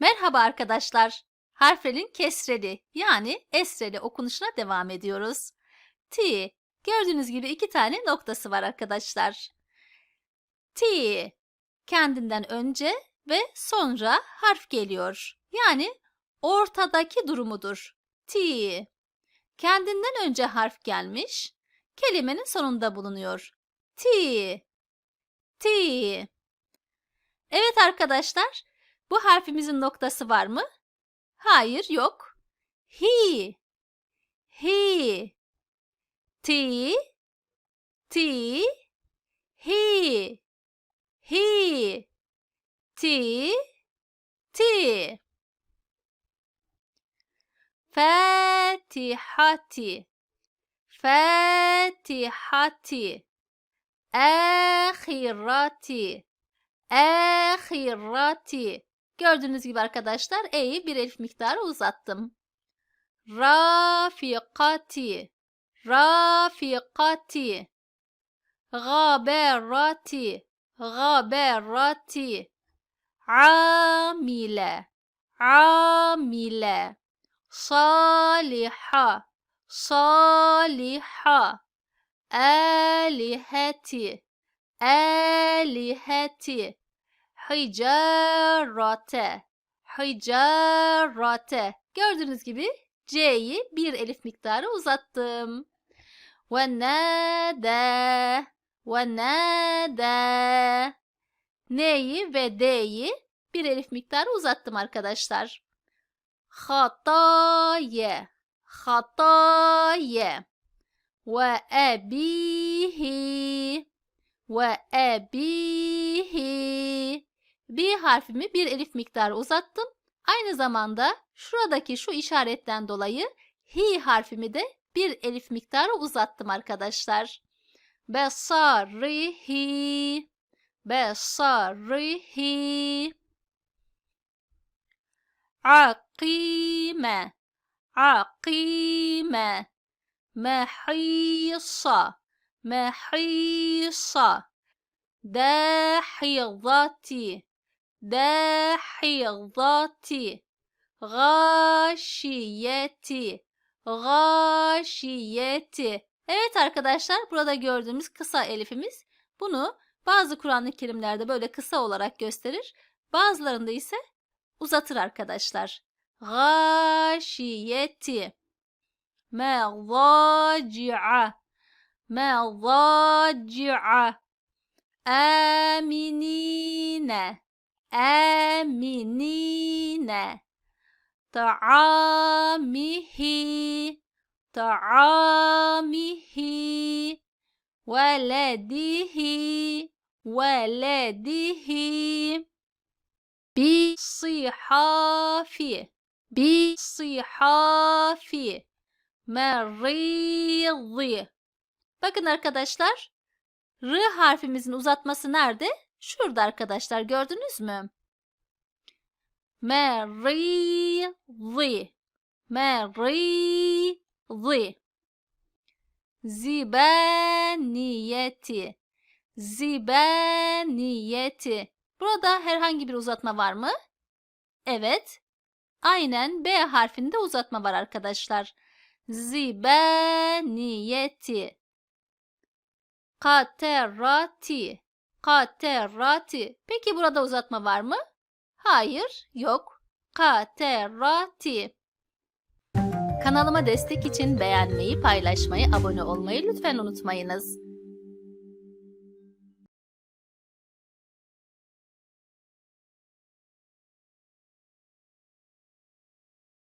Merhaba arkadaşlar. Harflerin kesreli yani esreli okunuşuna devam ediyoruz. T. Gördüğünüz gibi iki tane noktası var arkadaşlar. T. Kendinden önce ve sonra harf geliyor. Yani ortadaki durumudur. T. Kendinden önce harf gelmiş, kelimenin sonunda bulunuyor. T. T. Evet arkadaşlar, bu harfimizin noktası var mı? Hayır, yok. He. He. T. T. He. He. T. T. Fatihati. Fatihati. Ahirati. Ahirati. Gördüğünüz gibi arkadaşlar E'yi bir elif miktarı uzattım. Rafiqati. Rafiqati. Gaberati. Gaberati. Amile. Amile. Saliha. Saliha. Alihati. Alihati. Hicarate. Hicarate. Gördüğünüz gibi C'yi bir elif miktarı uzattım. Ve nâdâ. Ve nâdâ. N'yi ve D'yi bir elif miktarı uzattım arkadaşlar. Hataye. Hataye. Ve ebihi. Ve ebihi. B harfimi bir elif miktarı uzattım. Aynı zamanda şuradaki şu işaretten dolayı hi harfimi de bir elif miktarı uzattım arkadaşlar. Besarihi. Besarihi. Akime. Akime. Mehisa. Mehisa. Dahidati. Dahidati. Gâşiyeti. Gâşiyeti. Evet arkadaşlar burada gördüğümüz kısa elifimiz. Bunu bazı Kur'an-ı böyle kısa olarak gösterir. Bazılarında ise uzatır arkadaşlar. Gâşiyeti. Mevâci'a. Mevâci'a. Aminine. Aminine. Ta'amihi. Ta'amihi. Veledihi. Veledihi. Bisihafi. Bisihafi. Meridi. Bakın arkadaşlar. R harfimizin uzatması nerede? Şurada arkadaşlar gördünüz mü? Meridi. Meridi. Zibaniyeti. Zibaniyeti. Burada herhangi bir uzatma var mı? Evet. Aynen B harfinde uzatma var arkadaşlar. Zibaniyeti. Katerati. Katerati. Peki burada uzatma var mı? Hayır, yok. Katerati. Kanalıma destek için beğenmeyi, paylaşmayı, abone olmayı lütfen unutmayınız.